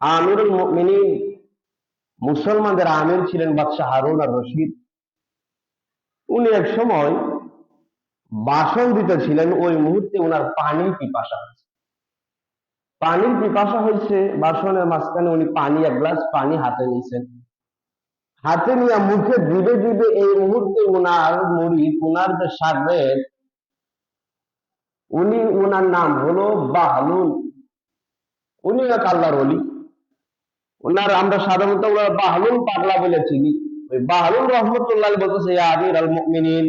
আমিরুল মুমিনিন মুসলমানদের আমির ছিলেন বাদশাহ হারুন আর রশিদ। উনি এক সময় বাসন দিতেছিলেন ওই মুহূর্তে ওনার পানির পিপাসা হয়েছে। পানির পিপাসা হয়েছে, বাসনের মাঝখানে উনি পানি, এক গ্লাস পানি হাতে নিয়েছেন। হাতে নিয়ে মুখে দিবে দিবে এই মুহূর্তে উনার মুড়ি, উনার যে সাগরের, উনি উনার নাম হলো বাহলুল উনি এক আল্লাহর অলি ওনার আমরা সাধারণত ওনার বাহলুল পাগলা বলে চিনি। ওই বাহলুল রহমতুল্লাহ বলতেছে আমির আল মুমিনিন,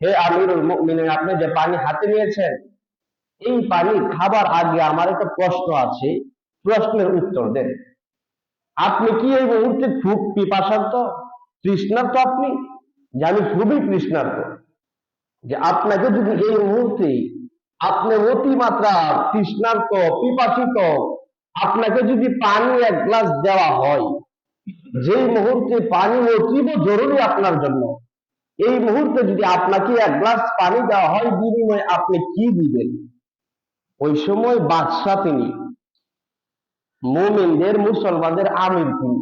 হে আমিরুল মুমিনিন, আপনি যে পানি হাতে নিয়েছেন, এই পানি খাবার আগে আমার একটা প্রশ্ন আছে। প্রশ্নের উত্তর দেন। আপনি কি এই মুহূর্তে খুব পিপাসার্থ তৃষ্ণার্থ আপনি? যে আমি খুবই তৃষ্ণার্থ যে আপনাকে যদি এই মুহূর্তে আপনি অতিমাত্রা তৃষ্ণার্ত, পিপাসিত আপনাকে যদি পানি এক গ্লাস দেওয়া হয়, যেই মুহূর্তে পানি অতীব জরুরি আপনার জন্য। এই মুহূর্তে যদি আপনাকে এক গ্লাস পানি দেওয়া হয়, বিনিময়ে আপনি কি দিবেন? ওই সময় বাদশাহ তিনি মুমিনদের, মুসলমানদের আমির তিনি।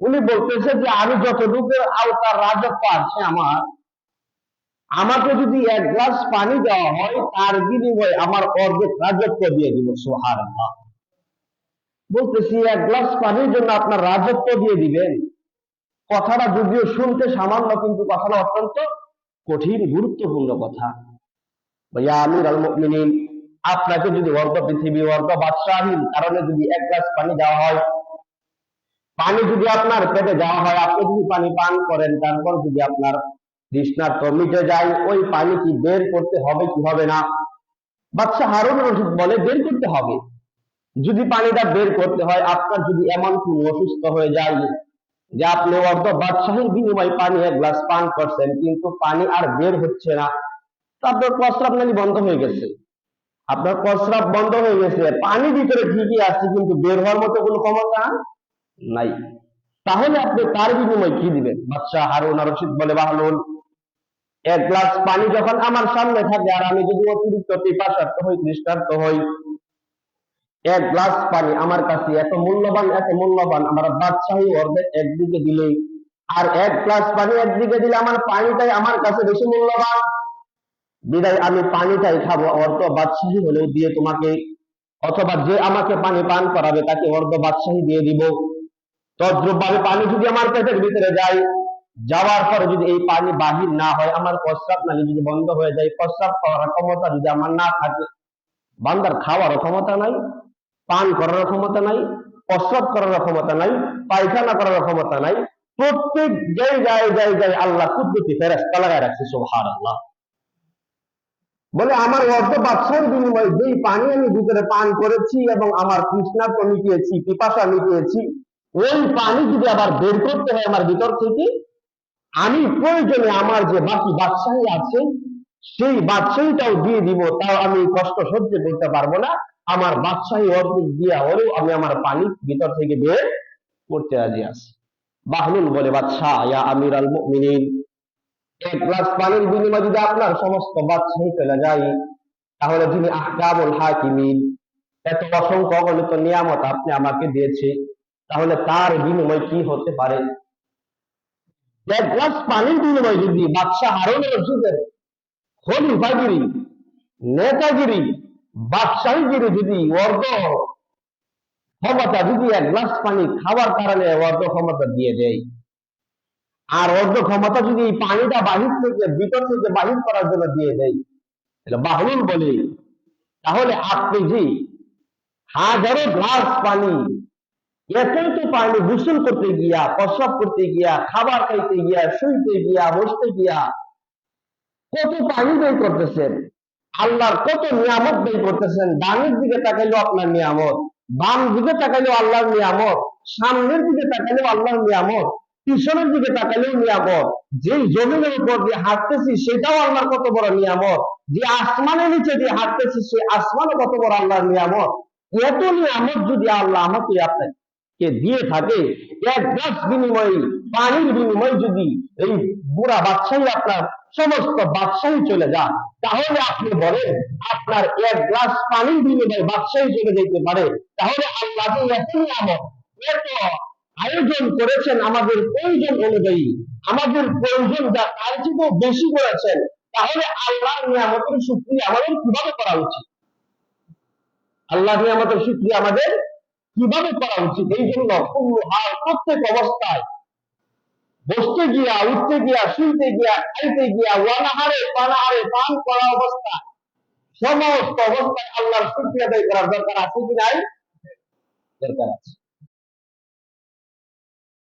উনি বলতেছে যে, আমি যতটুকু আওতার রাজত্ব আছে আমার, আমাকে যদি এক গ্লাস পানি দেওয়া হয়, তার বিনিময়ে আমার অর্ধেক রাজত্ব দিয়ে দিব সোহার বলতেছি, এক গ্লাস পানির জন্য আপনার রাজত্ব দিয়ে দিবেন। কথাটা যদিও শুনতে সামান্য, কিন্তু কথাটা অত্যন্ত কঠিন, গুরুত্বপূর্ণ কথা। ভাইয়া, আমির আল মুমিনিন, আপনাকে যদি অর্ধ পৃথিবী অর্ধ বাদশাহীন কারণে যদি এক গ্লাস পানি দেওয়া হয়, পানি যদি আপনার পেটে দেওয়া হয়, আপনি যদি পানি পান করেন, তারপর যদি আপনার তৃষ্ণার্ত মিটে যায়, ওই পানি কি বের করতে হবে কি হবে না? বাদশাহ হারুন রশিদ বলে, বের করতে হবে। যদি পানিটা বের করতে হয়, আপনার যদি এমন কোন অসুস্থ হয়ে যায় যে আপনি অর্ধ বাদশাহীর বিনিময়ে পানি এক গ্লাস পান করছেন, কিন্তু পানি আর বের হচ্ছে না আপনার প্রস্রাব নালি বন্ধ হয়ে গেছে। আপনার প্রস্রাব বন্ধ হয়ে গেছে পানি ভিতরে ঠিকই আছে, কিন্তু বের হওয়ার মতো কোনো ক্ষমতা নাই। তাহলে আপনি তার বিনিময়ে কি দিবেন? বাদশাহ হারুন আর রশিদ বলে বাহলুল এক গ্লাস পানি যখন আমার সামনে থাকে, আর আমি যদি অতিরিক্ত পিপাসার্থ হই, তৃষ্ণার্থ হই এক গ্লাস পানি আমার কাছে, এত মূল্যবান এত মূল্যবান। আমার বাদশাহী অর্ধেক একদিকে দিলে আর এক গ্লাস পানি একদিকে দিলে আমার পানিটাই আমার কাছে বেশি মূল্যবান। বিদায়, আমি পানিটাই খাব। অর্ধ বাদশাহী হলেও দিয়ে তোমাকে, অথবা যে আমাকে পানি পান করাবে, তাকে অর্ধ বাদশাহী দিয়ে দিব। তদ্রুপ ভাবে পানি যদি আমার পেটের ভিতরে যায়, যাওয়ার পরে যদি এই পানি বাহির না হয়, আমার প্রস্রাব নালী যদি বন্ধ হয়ে যায়, প্রস্রাব করার ক্ষমতা যদি আমার না থাকে, বান্দার খাওয়ার ক্ষমতা নাই। পান করার ক্ষমতা নাই, প্রস্রাব করার ক্ষমতা নাই, পায়খানা করার ক্ষমতা নাই, প্রত্যেক জায়গায় জায়গায় আল্লাহ কুদ্দুতি ফেরেস্তা লাগায় রাখছে সোহার আল্লাহ বলে, আমার অর্ধ বাদশাহের বিনিময়ে যেই পানি আমি ভিতরে পান করেছি এবং আমার তৃষ্ণার্ত মিটিয়েছি, পিপাসা মিটিয়েছি, ওই পানি যদি আবার বের করতে হয় আমার ভিতর থেকে, আমি প্রয়োজনে আমার যে বাকি বাদশাহী আছে, সেই বাদশাহীটাও দিয়ে দিব, তাও আমি কষ্ট সহ্য করতে পারব না। আমার বাদশাহী অর্ধেক দিয়া হলেও আমি আমার পানি ভিতর থেকে বের করতে রাজি আছি। বাহলুল বলে, বাদশাহ, ইয়া আমির আল মুমিনিন, এক গ্লাস পানির বিনিময়ে যদি আপনার সমস্ত বাদশাহী চলে যায়, তাহলে যিনি আহকামুল হাকিমিন, এত অসংখ্য অগণিত নিয়ামত আপনি আমাকে দিয়েছে, তাহলে তার বিনিময় কি হতে পারে? এক গ্লাস পানির বিনিময় যদি বাদশাহ হারুন রশিদের খলিফাগিরি, নেতাগিরি বাদশাহীগিরি যদি অর্ধ ক্ষমতা যদি এক গ্লাস পানি খাওয়ার কারণে অর্ধ ক্ষমতা দিয়ে দেয়, আর অর্ধ ক্ষমতা যদি পানিটা বাহির থেকে, ভিতর থেকে বাহির করার জন্য দিয়ে দেয়, তাহলে বাহরুল বলে, তাহলে আপনি যে হাজারো গ্লাস পানি এত তো পানি গোসল করতে গিয়া, প্রস্রাব করতে গিয়া, খাবার খাইতে গিয়া, শুইতে গিয়া, বসতে গিয়া, কত পানি ব্যয় করতেছেন? আল্লাহর কত নিয়ামত ব্যয় করতেছেন? ডানের দিকে তাকাইলেও আপনার নিয়ামত, বাম দিকে তাকাইলেও আল্লাহর নিয়ামত, সামনের দিকে তাকাইলেও আল্লাহর নিয়ামত, পিছনের দিকে তাকাইলেও নিয়ামত। যে জমিনের উপর দিয়ে হাঁটতেছি, সেটাও আল্লাহর কত বড় নিয়ামত। যে আসমানের নিচে দিয়ে হাঁটতেছি সে আসমানও কত বড় আল্লাহর নিয়ামত। এত নিয়ামত যদি আল্লাহ আমাকে আপনাকে কে দিয়ে থাকে, এক গ্লাস বিনিময়ে, পানির বিনিময়ে যদি এই বুড়া বাদশাহী আপনার সমস্ত বাদশাহী চলে যান তাহলে আপনি বলেন, আপনার এক গ্লাস পানির বিনিময়ে বাদশাহী চলে যেতে পারে। তাহলে আল্লাহ এত নিয়ামত আয়োজন করেছেন আমাদের প্রয়োজন অনুযায়ী, আমাদের প্রয়োজন যা তার চেয়েও বেশি করেছেন, তাহলে আল্লাহ নিয়ামতের শুক্রিয়া আমাদের কীভাবে করা উচিত? আল্লাহ নিয়ামতের শুক্রিয়া আমাদের কীভাবে করা উচিত? এই জন্য হাল প্রত্যেক অবস্থায় বসতে গিয়া, উঠতে গিয়া শুনতে গিয়া, খাইতে গিয়া, ওয়ানাহারে পানাহারে পান করা অবস্থা সমস্ত অবস্থায় আল্লাহর শুক্রিয়া আদায় করার দরকার আছে কি নাই? দরকার আছে।